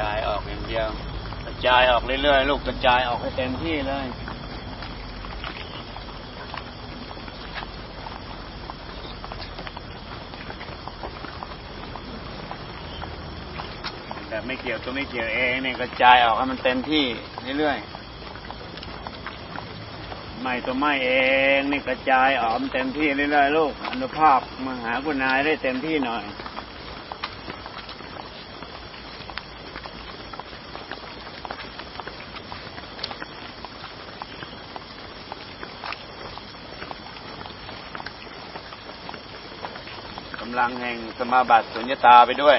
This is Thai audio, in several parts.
จายออกอย่างเดียวกระจายออกเรื่อยๆลูกกระจายออกให้เต็มที่เลยแต่ไม่เกี่ยวตัวไม่เกี่ยวเองเนี่ยกระจายออกให้มันเต็มที่เรื่อยๆไม่ตัวไม่เองนี่กระจายออกมันเต็มที่เรื่อยๆลูกอนุภาพมหากุณายได้เต็มที่หน่อย กำลังแห่งสมาบัติสุญญตาไปด้วย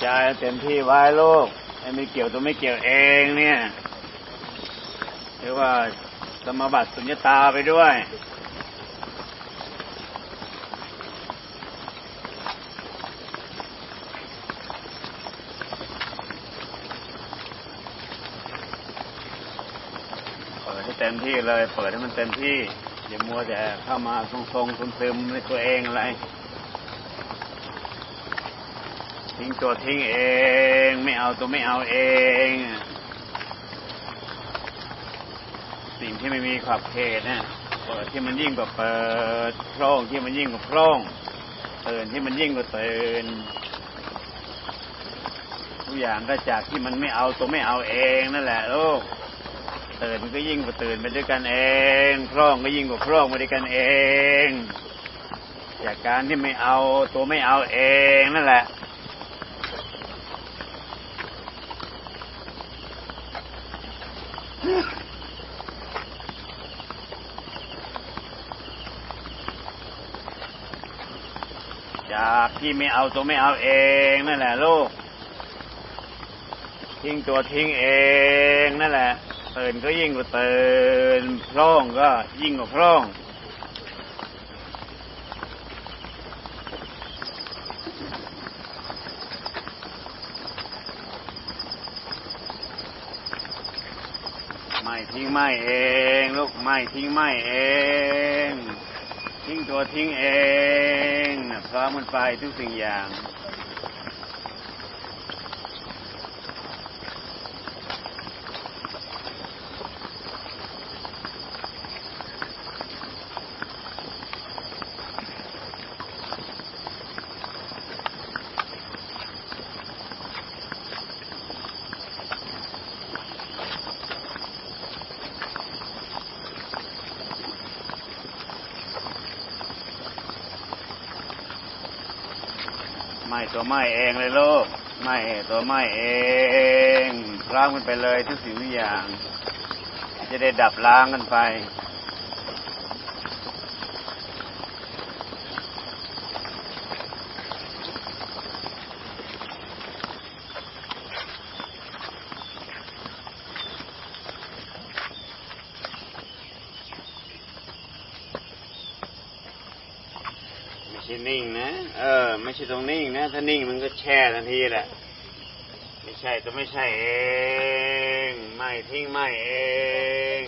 ใจเต็มที่ไว้ลูกไอ้ไม่เกี่ยวตัวไม่เกี่ยวเองเนี่ยเรียกว่าสมาบัติสุญญตาไปด้วย เต็มที่เลย เปิดให้มันเต็มที่อย่ามัวแต่เข้ามาทรงๆซึมๆในตัวเองอะไร ทิ้งตัวทิ้งเอง ไม่เอาตัวไม่เอาเอง สิ่งที่ไม่มีขอบเขตเนี่ยเปิดที่มันยิ่งกว่าเปิดโพร่งที่มันยิ่งกว่าโพร่งตื่นที่มันยิ่งกว่าตื่นทุกอย่างก็จากที่มันไม่เอาตัวไม่เอาเองนั่นแหละลูก ตื่นมันก็ยิ่งกว่าตื่นไปด้วยกันเองโพร่งก็ยิ่งกว่าโพร่งไปด้วยกันเองจากการที่ไม่เอาตัวไม่เอาเองนั่นแหละจากที่ไม่เอาตัวไม่เอาเองนั่นแหละลูกทิ้งตัวทิ้งเองนั่นแหละ ตื่นก็ยิ่งกว่าตื่นพร่งก็ยิ่งกว่าพร่งไม่ทิ้งไม่เองลูกไม่ทิ้งไม่เอง ทิ้งตัวทิ้งเองนะพร้อมมันไปทุกสิ่งอย่าง ตัวไม่เองเลยลูกไม่ตัวไม่เองล้างมันไปเลยทุกสิ่งทุกอย่าง จะได้ดับล้างกันไป นิ่งนะเออ ไม่ใช่ตรงนิ่งนะ ถ้านิ่งมันก็แช่ทันทีแหละไม่ใช่ตัวไม่ใช่เอง ไม่ทิ้งไม่เอง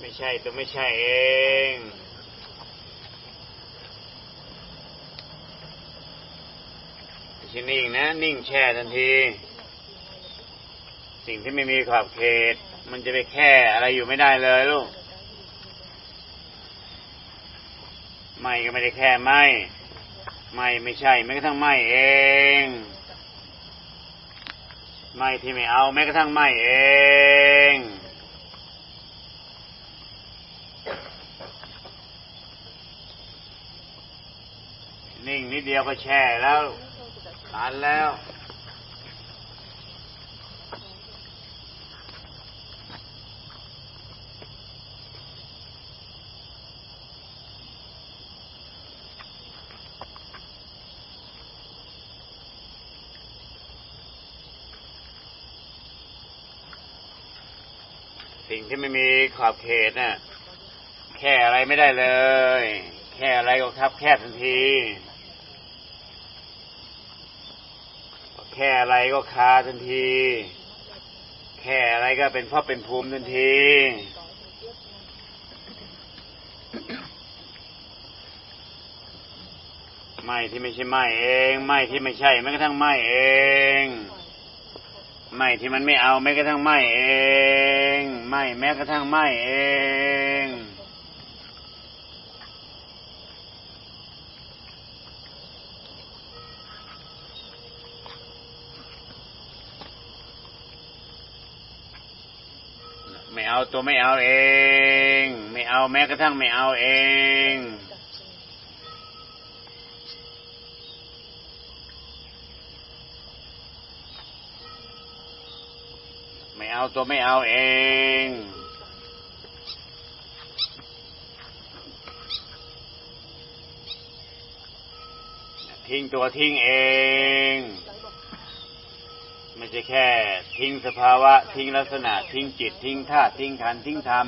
ไม่ใช่ตัวไม่ใช่เองไม่ใช่นิ่งนะ นิ่งแช่ทันที สิ่งที่ไม่มีขอบเขต มันจะไปแค่อะไรอยู่ไม่ได้เลยลูก ไม่ก็ไม่ได้แค่ไม่ไม่ไม่ใช่แม้กระทั่งไม่เองไม่ที่ไม่เอาแม้กระทั่งไม่เองนิ่งนิดเดียวก็แช่แล้วทานแล้ว สิ่งที่ไม่มีขอบเขตน่ะแค่อะไรไม่ได้เลย แค่อะไรก็ครับ แค่ทันทีแค่อะไรก็คาทันที แค่อะไรก็เป็นพราะเป็นภูมิทันที ไม่ที่ไม่ใช่ไม่เอง ไม่ที่ไม่ใช่แม้กระทั่งไม่เอง ไม่ที่มันไม่เอาแม้กระทั่งไม่เองไม่แม้กระทั่งไม่เองไม่เอาตัวไม่เอาเอง ไม่เอาแม้กระทั่งไม่เอาเอง เอาตัวไม่เอาเอง ทิ้งตัวทิ้งเอง ไม่ใช่แค่ ทิ้งสภาวะ ทิ้งลักษณะ ทิ้งจิต ทิ้งธาตุทิ้งขันทิ้งธรรม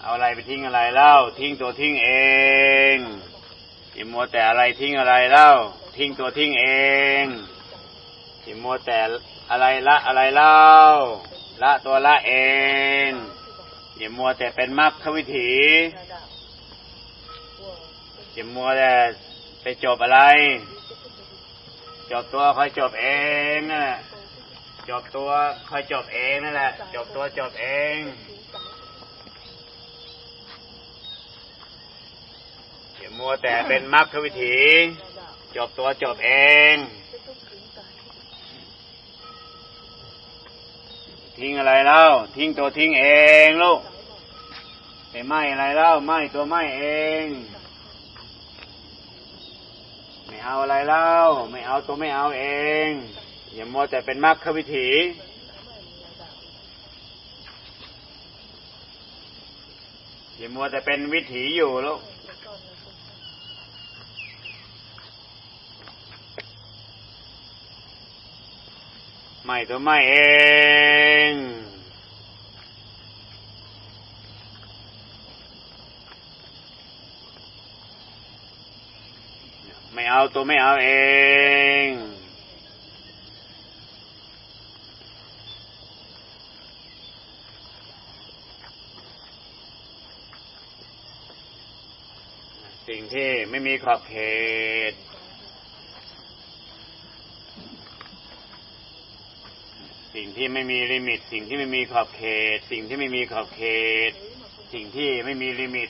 เอาอะไรไปทิ้งอะไรเล่า ทิ้งตัวทิ้งเองอย่ามัวแต่อะไรทิ้งอะไรเล่า ทิ้งตัวทิ้งเองอย่ามัวแต่อะไรละอะไรเล่า ละตัวละเองอย่ามัวแต่เป็นมรรควิถีอย่ามัวแต่ไปจบอะไร จบตัวคอยจบเองนะจบตัวคอยจบเองนั่นแหละ จบตัวจบเองอย่ามัวแต่เป็นมรรควิถี จบตัวจบเอง ทิ้งอะไร แล้ว ทิ้งตัวทิ้งเองลูกไปไหมอะไรแล้วไหมตัวไหมเอง ไม่เอาอะไรแล้วไม่เอาตัวไม่เอาเอง อย่ามัวแต่เป็นมรรควิถีอย่ามัวแต่เป็นวิถีอยู่ลูกไม่ตัวไม่เอง เอาตัวไม่เอาเองสิ่งที่ไม่มีขอบเขต สิ่งที่ไม่มีลิมิต สิ่งที่ไม่มีขอบเขต สิ่งที่ไม่มีขอบเขต สิ่งที่ไม่มีลิมิต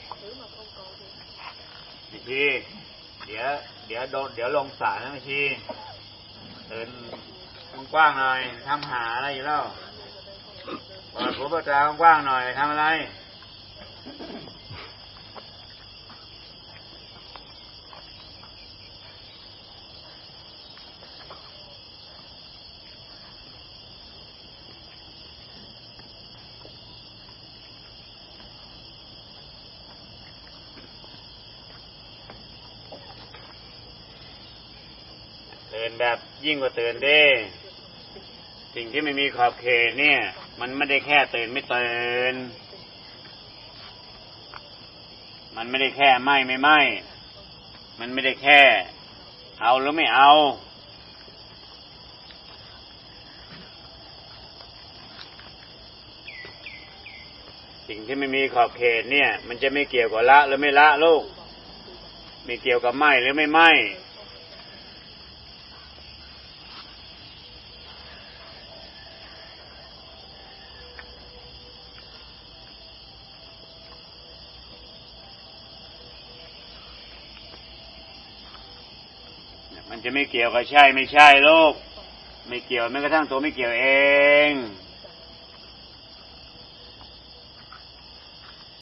พี่ชี เดี๋ยวเดี๋ยวโดนเดี๋ยวลงสารนะพี่ชีเดินกว้างๆหน่อยทำหาอะไรอยู่แล้วเปิดหัวปิดตากว้างๆหน่อยทำอะไร แบบยิ่งกว่าเตือนเด้ สิ่งที่ไม่มีขอบเขตเนี่ย มันไม่ได้แค่เตือนไม่เตือนมันไม่ได้แค่ไม่ไม่ไม่ มันไม่ได้แค่ เอาหรือไม่เอาสิ่งที่ไม่มีขอบเขตเนี่ย มันจะไม่เกี่ยวกับละหรือไม่ละลูก ไม่เกี่ยวกับไหมหรือไม่ไม่มัน จะไม่เกี่ยวกับใช่ไม่ใช่โลก ไม่เกี่ยวแม้กระทั่งตัวไม่เกี่ยวเอง